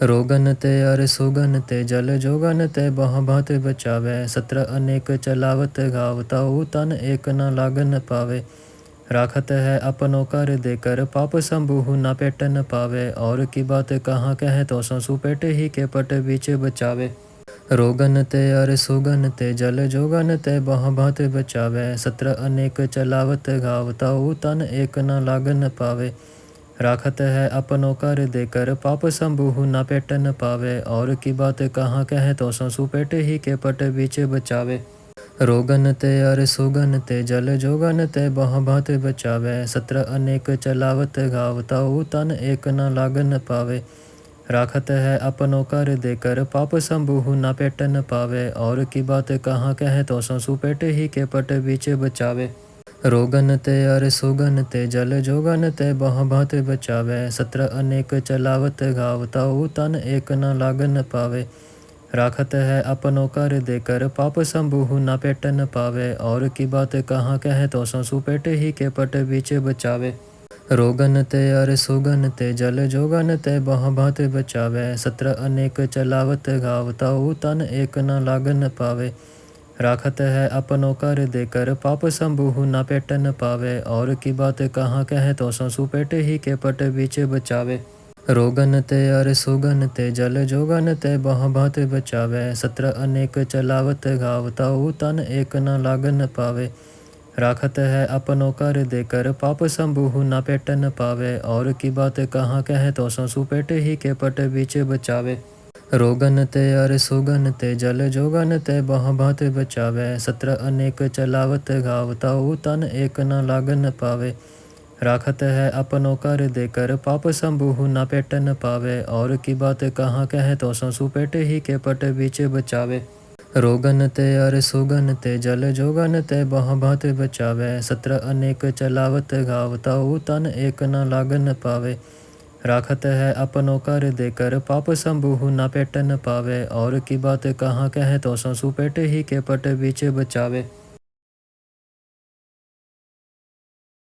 روگن تے ار سوگن تے جل جوگن تے بہ بات بچاوے ستر انیک چلاوت گاوتا تن ایک نہ لاگن پاوے راکھت ہے اپنو کر دے کر پاپ سمبوہ نہ پیٹن پاوے اور کی بات کہاں کہیں تو سو سو پیٹ ہی کے پٹ بیچ بچاوے روگن تے ار سوگن تے جل جوگن تے بہ بات بچاوے ستر انیک چلاوت گاوتا او تن ایک نہ لاگن پاوے راکھت ہے اپنو کر دے کر پاپ سمبوہ نہ پیٹن پاوے اور کی بات کہاں کہیں تو سو پیٹ ہی کے پٹ بیچ بچاوے روگن تے ار سوگن تے جل جوگن تے بہ بات بچاوے ستر انیک چلاوت گاوتا تن ایک نہ لاگن پاوے راکھت ہے اپنو کر دے کر پاپ سمبوہ نہ پیٹن پاوے اور کی بات کہاں کہیں تو سو پیٹ ہی کے پٹ بیچ بچاوے روگن تے ار سوگن تے جل جوگن تے بہ بات بچاوے ستر انیک چلاوت گاوتا او تن ایک نہ لاگن پاوے راکھت ہے اپنو کر دے کر پاپ سمبوہ نہ پیٹن پاوے اور کی بات کہاں کہے تو سو پیٹ ہی کے پٹ بیچ بچاوے روگن تے ار سوگن تے جل جوگن تے بہ بات بچاوے ستر انیک چلاوت گاوتا او تن ایک نہ لاگن پاوے راکھت ہے اپنو کر دے کر پاپ سمبوہ نہ پیٹن پاوے اور کی بات کہاں کہیں تو سو پیٹ ہی کے پٹ بیچ بچاوے روگن تے ار سوگن تے جل جوگن تے بہ بات بچاوے ستر انیک چلاوت گاوتا تن ایک نہ لاگن پاوے راکھت ہے اپنو کر دے کر پاپ سمبوہ نہ پیٹن پاوے اور کی بات کہاں کہیں تو سو پیٹ ہی کے پٹ بیچ بچاوے روگن تے ار سوگن تے جل جوگن تے بہ بات بچاوے ستر انیک چلاوت گاوتا او تن ایک نہ لاگن پاوے راکھت ہے اپنو کر دے کر پاپ سمبوہ نہ پیٹن پاوے اور کی بات کہاں کہیں تو سو سو پیٹ ہی کے پٹ بیچ بچاوے روگن تے ار سوگن تے جل جوگن تے بہ بات بچاوے ستر انیک چلاوت گاوتا او تن ایک نہ لاگن پاوے راکھت ہے اپنو کر دے کر پاپ سمبوہ نہ پیٹن پاوے اور کی بات کہاں کہیں تو سنسو پیٹ ہی کے پٹ بیچ بچاوے